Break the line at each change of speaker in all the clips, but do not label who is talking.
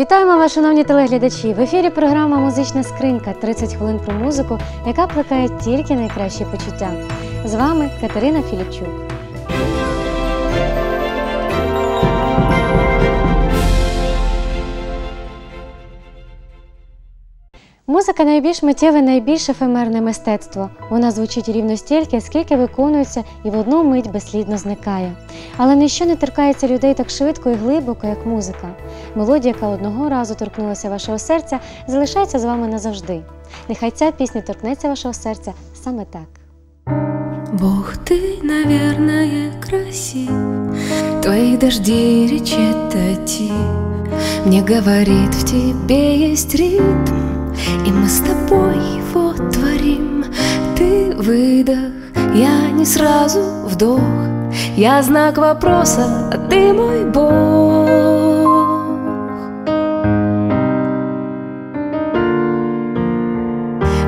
Вітаємо вас, шановні телеглядачі! В ефірі програма Музична скринька 30 хвилин про музику, яка плекає тільки найкращі почуття. З вами Катерина Філіпчук. Музика найбільш миттєве, найбільш ефемерне мистецтво. Вона звучить рівно стільки, скільки виконується і в одну мить безслідно зникає. Але ніщо не торкається людей так швидко і глибоко, як музика. Мелодія, яка одного разу торкнулася вашого серця, залишається з вами назавжди. Нехай ця пісня торкнеться вашого серця саме так.
Бог, ты, наверное, красив Твои дожди речитатив Мне говорит, в тебе есть ритм И мы с тобой его творим. Ты выдох, я не сразу вдох. Я знак вопроса, а ты мой Бог.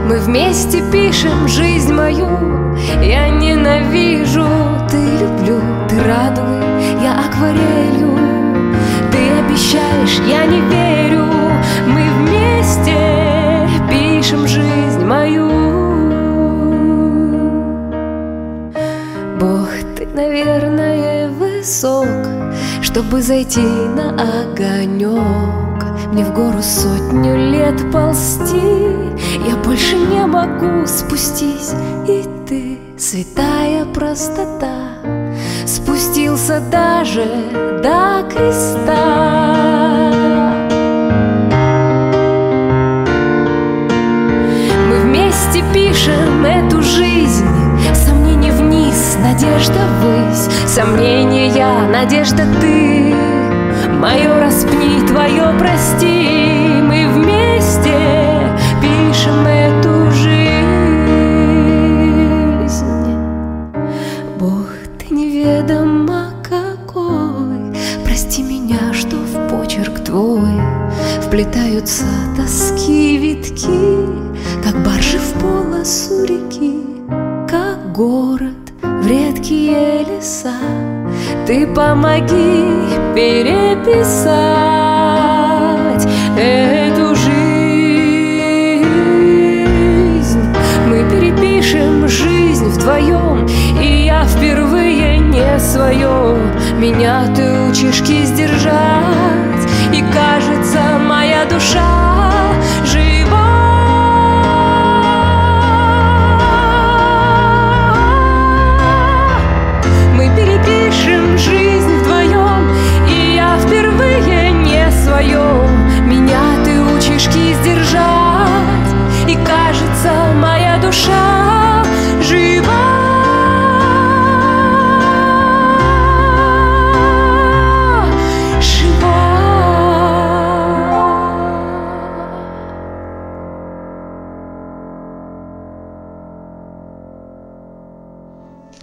Мы вместе пишем жизнь мою. Я ненавижу, ты люблю Ты радугой, я акварелью Ты обещаешь, я не верю пишем жизнь мою. Бог, ты, наверное, высок Чтобы зайти на огонек. Мне в гору сотню лет ползти Я больше не могу. Спустись И ты, святая простота Спустился даже до креста эту жизнь Сомнений вниз, надежда ввысь. Сомнения, надежда ты. Мое распни, твое прости. Мы вместе пишем эту жизнь. Бог, ты неведомо какой. Прости меня, что в почерк твой Вплетаются тоски витки Как баржи в полосу реки город в редкие леса. Ты помоги переписать эту жизнь. Мы перепишем жизнь вдвоем И я впервые не свое. Меня ты учишь кисть держать И кажется, моя душа душа жива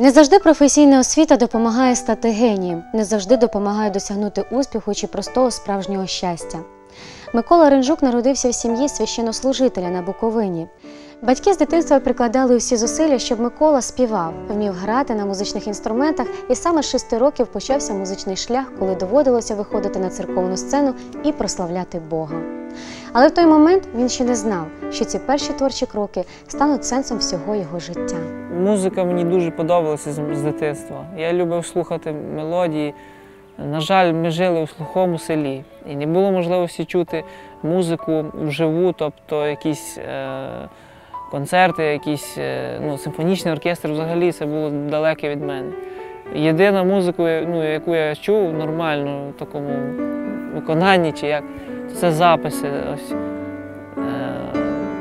Не завжди професійна освіта допомагає стати генієм, не завжди допомагає досягнути успіху чи простого справжнього щастя. Микола Ренжук народився в сім'ї священнослужителя на Буковині. Батьки з дитинства прикладали усі зусилля, щоб Микола співав, вмів грати на музичних інструментах, і саме з шести років почався музичний шлях, коли доводилося виходити на церковну сцену і прославляти Бога. Але в той момент він ще не знав, що ці перші творчі кроки стануть сенсом всього його життя.
Музика мені дуже подобалася з дитинства. Я любив слухати мелодії. На жаль, ми жили у глухому селі і не було можливості чути музику вживу, тобто якісь е, концерти, якісь е, ну, симфонічний оркестр взагалі це було далеке від мене. Єдина музика, ну, яку я чув нормально в такому виконанні, чи як, це записи. Ось, е,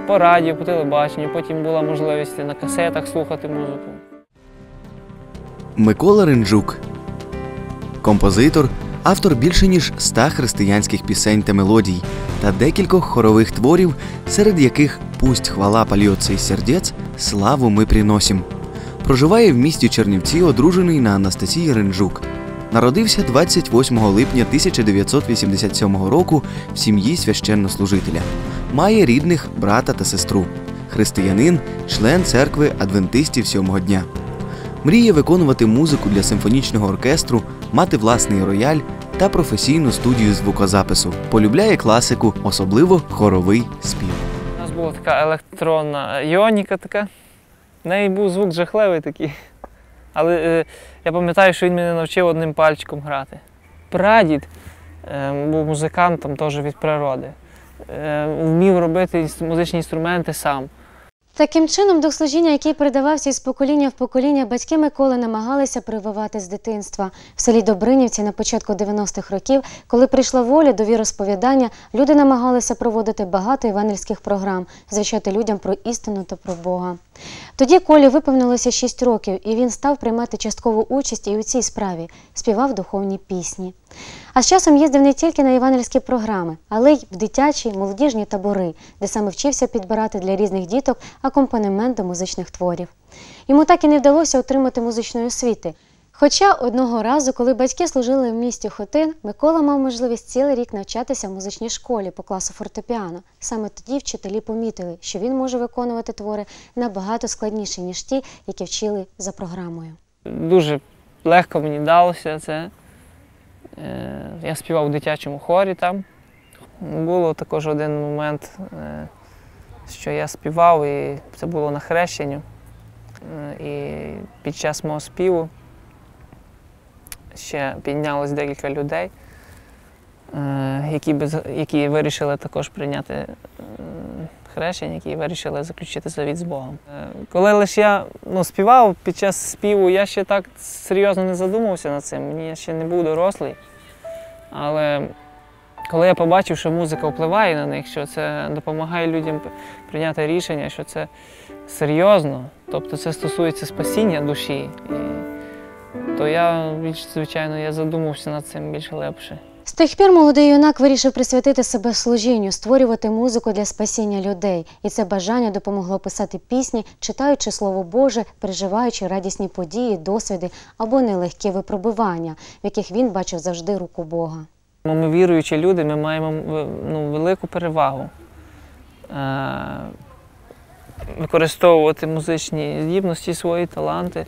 по радіо, по телебаченню, потім була можливість на касетах слухати музику.
Микола Ринджук, композитор, автор більше ніж ста християнських пісень та мелодій та декількох хорових творів, серед яких Пусть хвала польється із сердець, славу ми приносім. Проживає в місті Чернівці, одружений на Анастасії Ринджук. Народився 28 липня 1987 року в сім'ї священнослужителя. Має рідних брата та сестру. Християнин, член церкви адвентистів сьомого дня. Мріє виконувати музику для симфонічного оркестру, мати власний рояль та професійну студію звукозапису. Полюбляє класику, особливо хоровий спів.
Була така електронна іоніка така. В неї був звук жахливий такий. Але е, я пам'ятаю, що він мене навчив одним пальчиком грати. Прадід е, був музикантом теж від природи. Е, вмів робити музичні інструменти сам.
Таким чином, дух служіння, який передавався із покоління в покоління, батьки Миколи намагалися прививати з дитинства. В селі Добринівці на початку 90-х років, коли прийшла воля до віросповідання, люди намагалися проводити багато євангельських програм, звіщати людям про істину та про Бога. Тоді Колі виповнилося 6 років, і він став приймати часткову участь і у цій справі, співав духовні пісні. А з часом їздив не тільки на євангельські програми, але й в дитячі молодіжні табори, де саме вчився підбирати для різних діток акомпанемент до музичних творів. Йому так і не вдалося отримати музичної освіти. Хоча одного разу, коли батьки служили в місті Хотин, Микола мав можливість цілий рік навчатися в музичній школі по класу фортепіано. Саме тоді вчителі помітили, що він може виконувати твори набагато складніші, ніж ті, які вчили за програмою.
Дуже легко мені далося це. Е, Я співав у дитячому хорі там. Було також один момент, е, що я співав, і це було на хрещенню. Е, І під час мого співу ще піднялось декілька людей, які, без, які вирішили також прийняти м, хрещення, які вирішили заключити завіт з Богом. Е, Коли лише я ну, співав під час співу, я ще так серйозно не задумувався над цим, мені я ще не був дорослий. Але коли я побачив, що музика впливає на них, що це допомагає людям прийняти рішення, що це серйозно, тобто це стосується спасіння душі, то я звичайно, я задумався над цим більш глибше.
Тих пір молодий юнак вирішив присвятити себе служінню, створювати музику для спасіння людей. І це бажання допомогло писати пісні, читаючи Слово Боже, переживаючи радісні події, досвіди або нелегкі випробування, в яких він бачив завжди руку Бога.
Ну, Ми віруючі люди, ми маємо ну, велику перевагу е, використовувати музичні здібності, свої таланти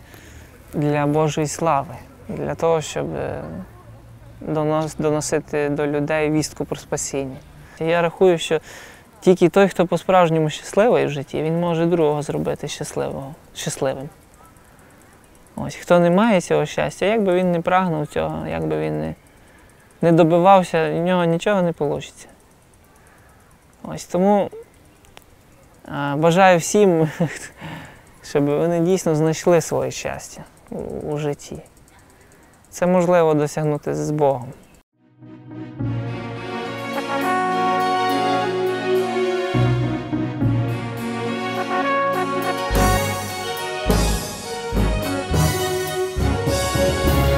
для Божої слави, для того, щоб е, доносити до людей вістку про спасіння. Я рахую, що тільки той, хто по-справжньому щасливий в житті, він може другого зробити щасливого, щасливим. Ось, хто не має цього щастя, як би він не прагнув цього, як би він не не добивався, в нього нічого не вийде. Ось тому бажаю всім, щоб вони дійсно знайшли своє щастя у, у житті. Це можливо досягнути з Богом.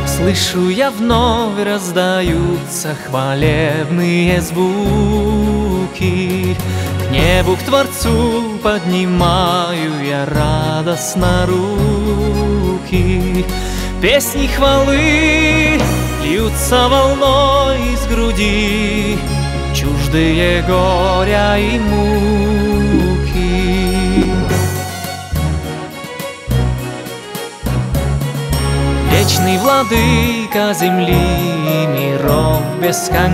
Слышу я вновь раздаются хвалебные звуки К небу, к Творцу поднимаю я радостно руки Песни хвалы льются волной из груди. Чуждые горя и муки. Вечный владыка земли миров бесконечных.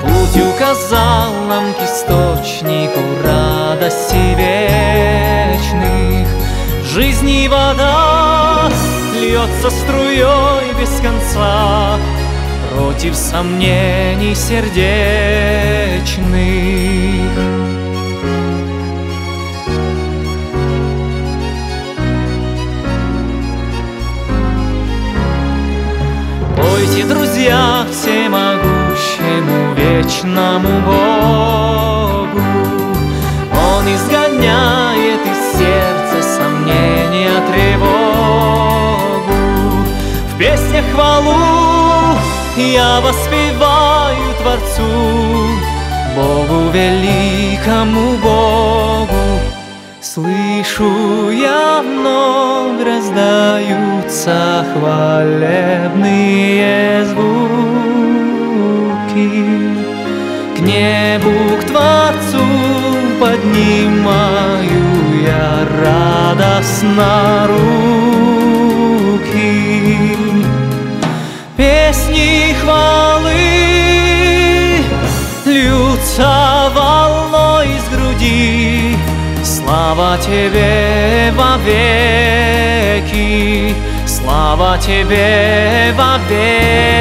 Путь указал нам к источнику радости вечных Жизни вода льется струей без конца Против сомнений сердечных Пойте, друзья, всемогущему вечному Богу. Он изгоняет хвалу я воспеваю Творцу, Богу великому Богу. Слышу я вновь раздаются хвалебные звуки. К небу, к Творцу поднимаю я радостно руки.
Хвалы Льются волной из груди Слава Тебе вовеки. Слава Тебе вовеки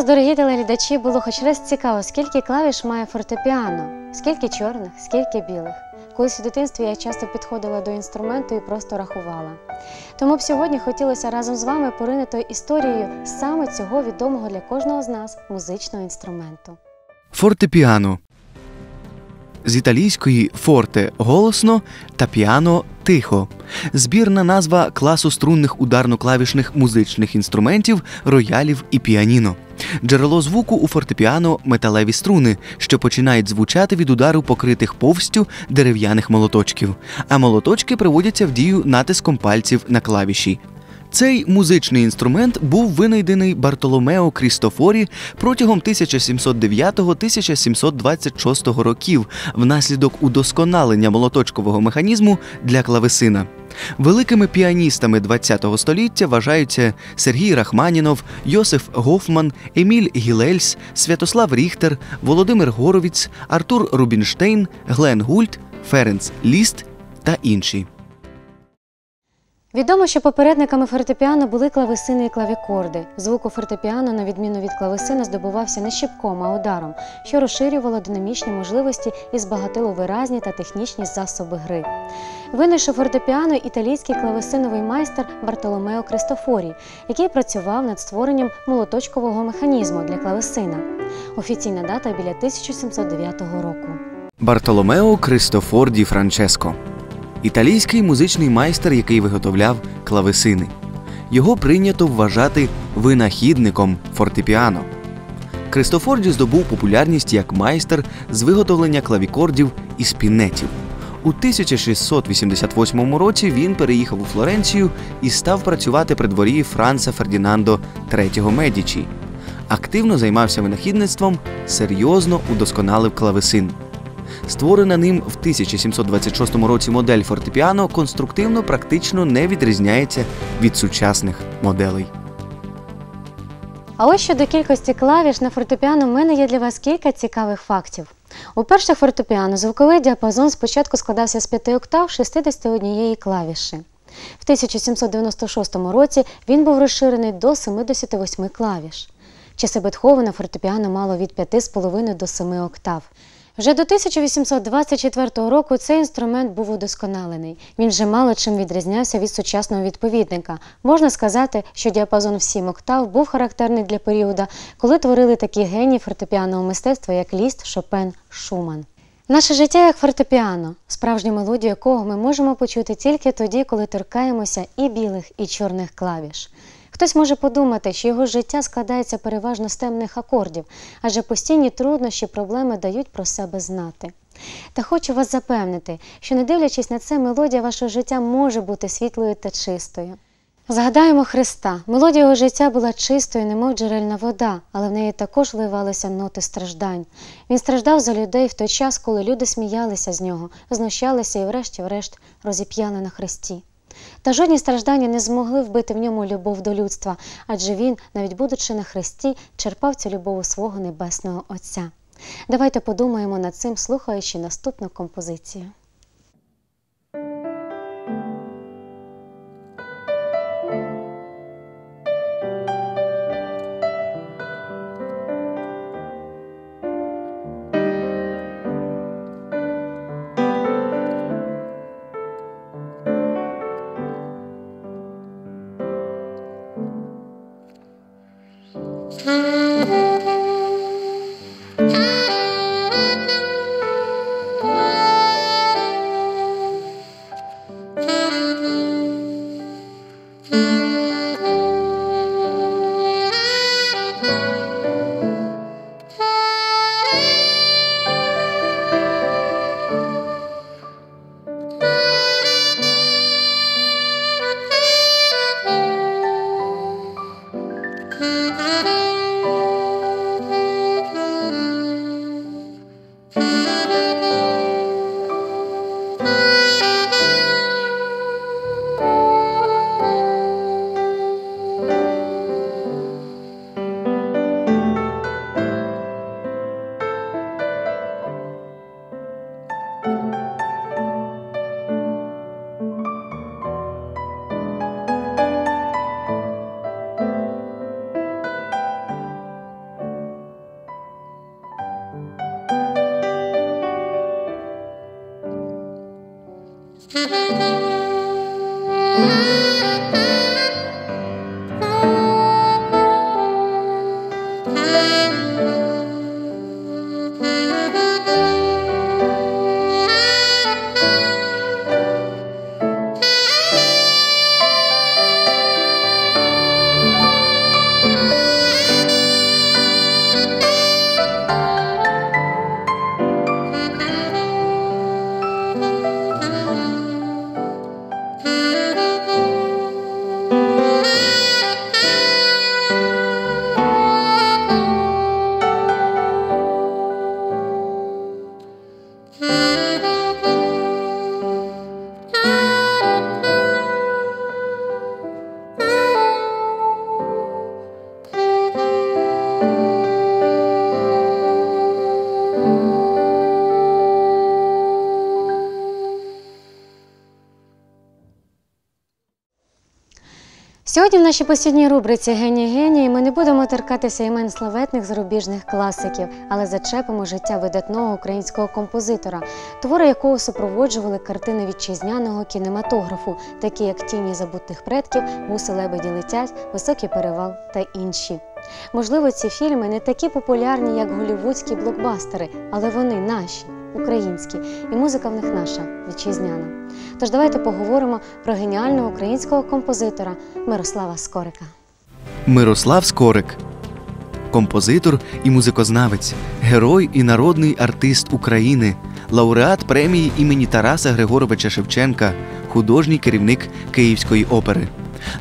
вас, дорогі телеглядачі, було хоч раз цікаво, скільки клавіш має фортепіано? Скільки чорних, скільки білих? Колись у дитинстві я часто підходила до інструменту і просто рахувала. Тому б сьогодні хотілося разом з вами поринити історією саме цього відомого для кожного з нас музичного інструменту.
Фортепіано. З італійської форте голосно та піано тихо. Збірна назва класу струнних ударно-клавішних музичних інструментів, роялів і піаніно. Джерело звуку у фортепіано металеві струни, що починають звучати від удару покритих повстю дерев'яних молоточків, а молоточки приводяться в дію натиском пальців на клавіші. Цей музичний інструмент був винайдений Бартоломео Крістофорі протягом 1709-1726 років внаслідок удосконалення молоточкового механізму для клавесина. Великими піаністами ХХ століття вважаються Сергій Рахманінов, Йосиф Гофман, Еміль Гілельс, Святослав Ріхтер, Володимир Горовіц, Артур Рубінштейн, Глен Гульт, Ференц Ліст та інші.
Відомо, що попередниками фортепіано були клавесини і клавікорди. Звук у фортепіано, на відміну від клавесина, здобувався не щипком, а ударом, що розширювало динамічні можливості і збагатило виразні та технічні засоби гри. Винайшов фортепіано італійський клавесиновий майстер Бартоломео Кристофорі, який працював над створенням молоточкового механізму для клавесина. Офіційна дата біля 1709 року.
Бартоломео Кристофор Ді Франческо італійський музичний майстер, який виготовляв клавесини. Його прийнято вважати винахідником фортепіано. Кристофорді здобув популярність як майстер з виготовлення клавікордів і спінетів. У 1688 році він переїхав у Флоренцію і став працювати при дворі Франца Фердінандо III Медічі. Активно займався винахідництвом, серйозно удосконалив клавесин. Створена ним в 1726 році модель фортепіано конструктивно практично не відрізняється від сучасних моделей.
А ось щодо кількості клавіш на фортепіано в мене є для вас кілька цікавих фактів. У перших фортепіано звуковий діапазон спочатку складався з 5 октав 61 клавіші. В 1796 році він був розширений до 78 клавіш. Часи Бетховена фортепіано мало від 5,5 до 7 октав. Вже до 1824 року цей інструмент був удосконалений. Він вже мало чим відрізнявся від сучасного відповідника. Можна сказати, що діапазон в 7 октав був характерний для періоду, коли творили такі генії фортепіаного мистецтва, як Ліст, Шопен, Шуман. Наше життя як фортепіано, справжню мелодію якого ми можемо почути тільки тоді, коли торкаємося і білих, і чорних клавіш. Хтось може подумати, що його життя складається переважно з темних акордів, адже постійні труднощі, проблеми дають про себе знати. Та хочу вас запевнити, що не дивлячись на це, мелодія вашого життя може бути світлою та чистою. Згадаємо Христа. Мелодія його життя була чистою, немов джерельна вода, але в неї також вливалися ноти страждань. Він страждав за людей в той час, коли люди сміялися з нього, знущалися і, врешті-врешт, розіп'яли на хресті. Та жодні страждання не змогли вбити в ньому любов до людства, адже він, навіть будучи на хресті, черпав цю любов у свого небесного Отця. Давайте подумаємо над цим, слухаючи наступну композицію. Сьогодні в нашій постійній рубриці Геній генії ми не будемо торкатися імен славетних зарубіжних класиків, але зачепимо життя видатного українського композитора, твори якого супроводжували картини вітчизняного кінематографу, такі як Тіні забутих предків, Гуси лебеді летять, Високий перевал та інші. Можливо, ці фільми не такі популярні, як голівудські блокбастери, але вони наші, українські, і музика в них наша вітчизняна. Тож давайте поговоримо про геніального українського композитора Мирослава Скорика.
Мирослав Скорик композитор і музикознавець, герой і народний артист України, лауреат премії імені Тараса Григоровича Шевченка, художній керівник Київської опери.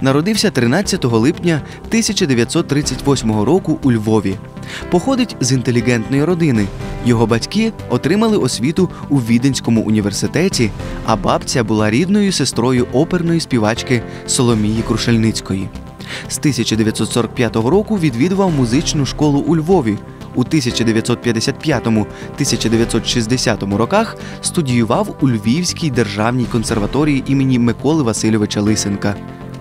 Народився 13 липня 1938 року у Львові. Походить з інтелігентної родини. Його батьки отримали освіту у Віденському університеті, а бабця була рідною сестрою оперної співачки Соломії Крушельницької. З 1945 року відвідував музичну школу у Львові. У 1955-1960 роках студіював у Львівській державній консерваторії імені Миколи Васильовича Лисенка.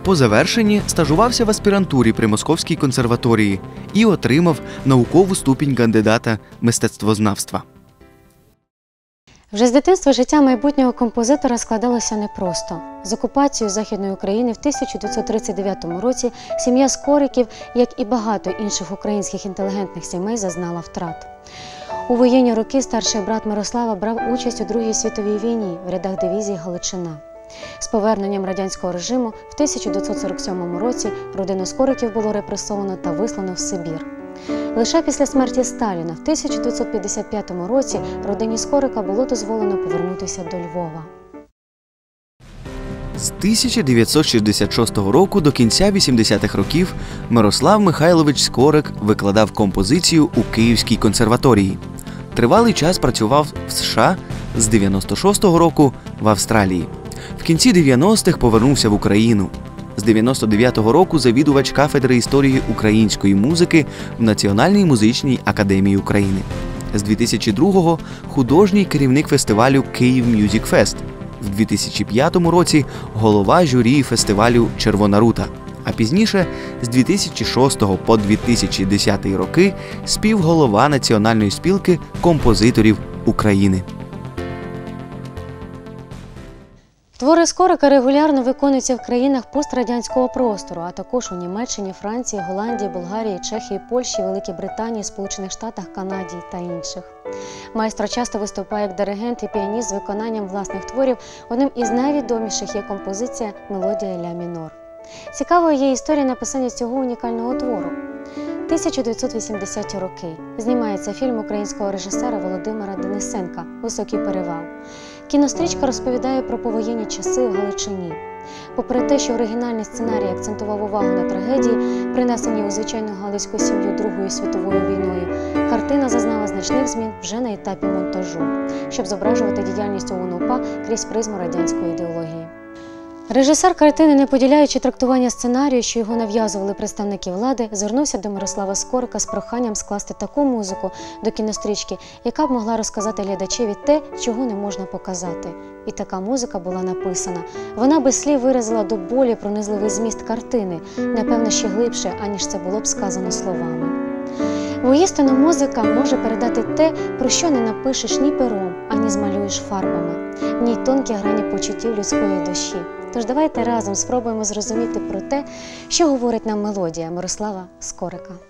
По завершенні стажувався в аспірантурі при Московській консерваторії і отримав наукову ступінь кандидата мистецтвознавства.
Вже з дитинства життя майбутнього композитора складалося непросто. З окупацією Західної України в 1939 році сім'я Скориків, як і багато інших українських інтелігентних сімей, зазнала втрат. У воєнні роки старший брат Мирослава брав участь у Другій світовій війні в рядах дивізії Галичина. З поверненням радянського режиму в 1947 році родину Скориків було репресовано та вислано в Сибір. Лише після смерті Сталіна в 1955 році родині Скорика було дозволено повернутися до Львова.
З 1966 року до кінця 80-х років Мирослав Михайлович Скорик викладав композицію у Київській консерваторії. Тривалий час працював в США з 96-го року в Австралії. В кінці 90-х повернувся в Україну. З 99-го року завідувач кафедри історії української музики в Національній музичній академії України. З 2002-го художній керівник фестивалю Київ Мюзік Фест. В 2005 році голова журі фестивалю Червона рута. А пізніше, з 2006 по 2010 роки, співголова Національної спілки композиторів України.
Твори Скорика регулярно виконуються в країнах пострадянського простору, а також у Німеччині, Франції, Голландії, Болгарії, Чехії, Польщі, Великій Британії, Сполучених Штатах, Канаді та інших. Майстро часто виступає як диригент і піаніст з виконанням власних творів. Одним із найвідоміших є композиція Мелодія ля мінор. Цікавою є історія написання цього унікального твору. 1980-ті роки знімається фільм українського режисера Володимира Денисенка Високий перевал. Кінострічка розповідає про повоєнні часи в Галичині. Попри те, що оригінальний сценарій акцентував увагу на трагедії, принесені у звичайну галицьку сім'ю Другою світовою війною, картина зазнала значних змін вже на етапі монтажу, щоб зображувати діяльність ОУН-УПА крізь призму радянської ідеології. Режисер картини, не поділяючи трактування сценарію, що його нав'язували представники влади, звернувся до Мирослава Скорика з проханням скласти таку музику до кінострічки, яка б могла розказати глядачеві те, чого не можна показати. І така музика була написана. Вона без слів виразила до болі пронизливий зміст картини, напевно, ще глибше, аніж це було б сказано словами. Воістину музика може передати те, про що не напишеш ні пером, ані змалюєш фарбами, в ній тонкі грані почуттів людської душі. Тож давайте разом спробуємо зрозуміти про те, що говорить нам мелодія Мирослава Скорика.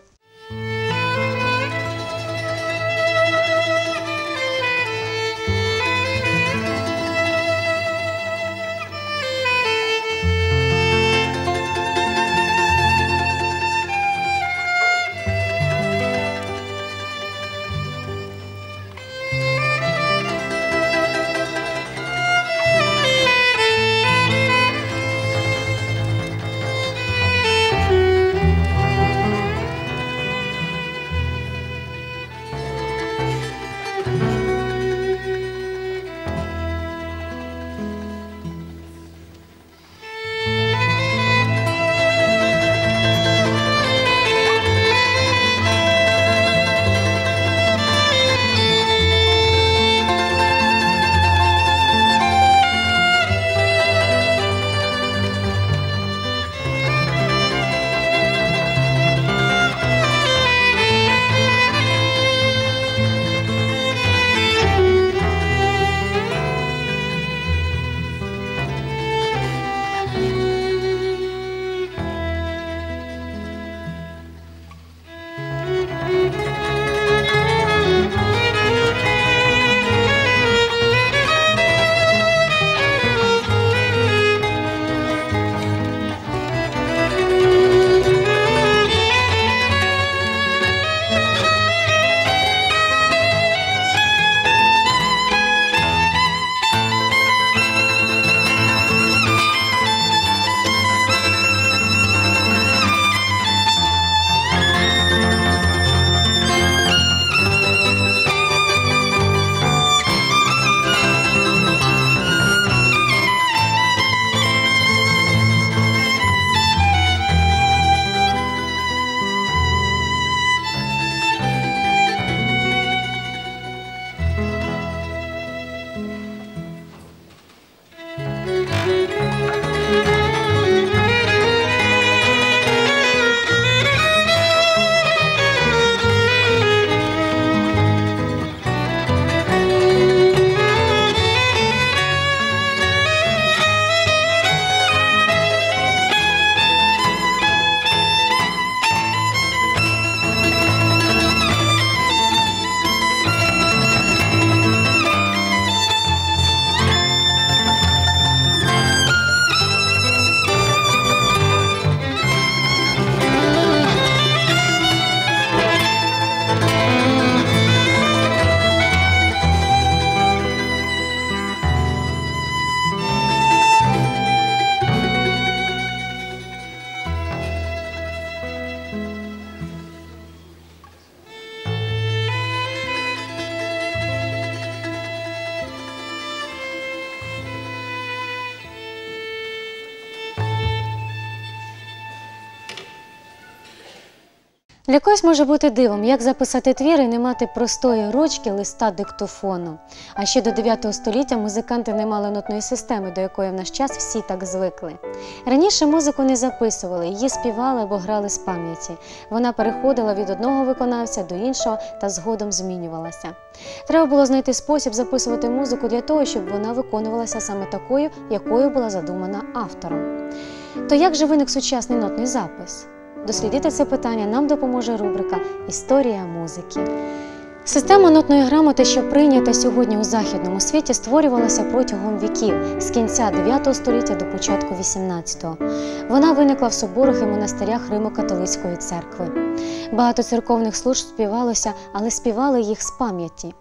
Для когось може бути дивом, як записати твір і не мати простої ручки листа диктофону. А ще до 9 століття музиканти не мали нотної системи, до якої в наш час всі так звикли. Раніше музику не записували, її співали або грали з пам'яті. Вона переходила від одного виконавця до іншого та згодом змінювалася. Треба було знайти спосіб записувати музику для того, щоб вона виконувалася саме такою, якою була задумана автором. То як же виник сучасний нотний запис? Дослідити це питання нам допоможе рубрика Історія музики. Система нотної грамоти, що прийнята сьогодні у західному світі, створювалася протягом віків з кінця 9 століття до початку 18-го. Вона виникла в соборах і монастирях Римо-католицької церкви. Багато церковних служб співалося, але співали їх з пам'яті.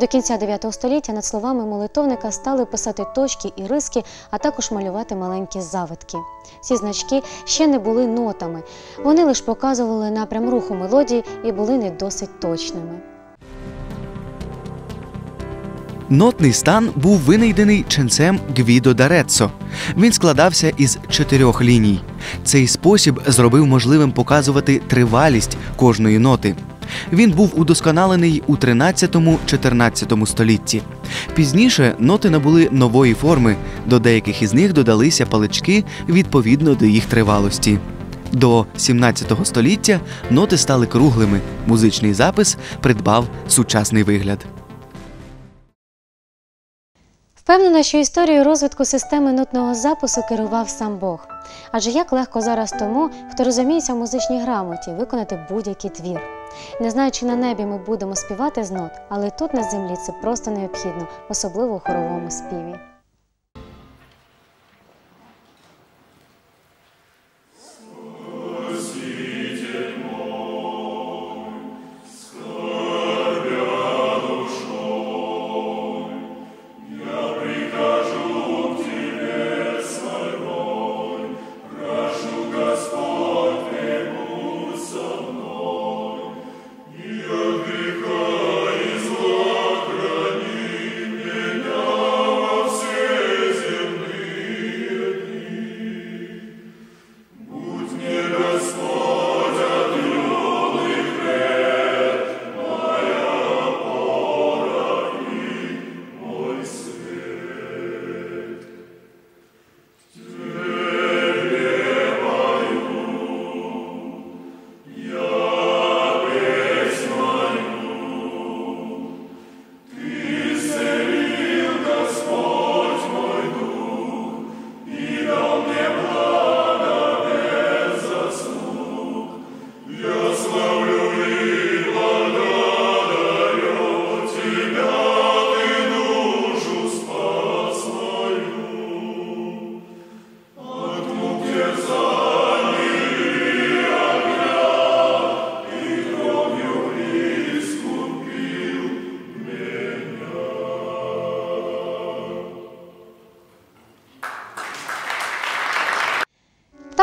До кінця 9 століття над словами молитовника стали писати точки і риски, а також малювати маленькі завитки. Ці значки ще не були нотами, вони лише показували напрям руху мелодії і були не досить точними.
Нотний стан був винайдений ченцем Гвідо Дареццо. Він складався із чотирьох ліній. Цей спосіб зробив можливим показувати тривалість кожної ноти. Він був удосконалений у 13-14 столітті. Пізніше ноти набули нової форми. До деяких із них додалися палички відповідно до їх тривалості. До 17 століття ноти стали круглими. Музичний запис придбав сучасний вигляд.
Впевнена, що історією розвитку системи нотного запису керував сам Бог. Адже як легко зараз тому, хто розуміється в музичній грамоті, виконати будь-який твір. Не знаю, чи на небі ми будемо співати з нот, але тут на землі це просто необхідно, особливо у хоровому співі.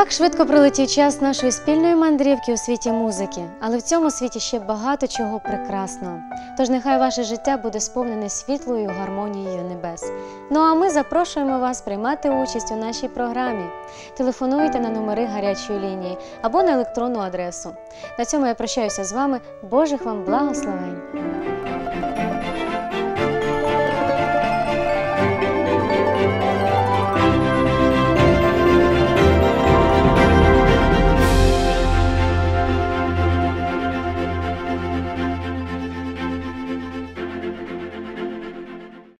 Так швидко пролетів час нашої спільної мандрівки у світі музики, але в цьому світі ще багато чого прекрасного. Тож нехай ваше життя буде сповнене світлою гармонією небес. Ну а ми запрошуємо вас приймати участь у нашій програмі. Телефонуйте на номери гарячої лінії або на електронну адресу. На цьому я прощаюся з вами. Божих вам благословень!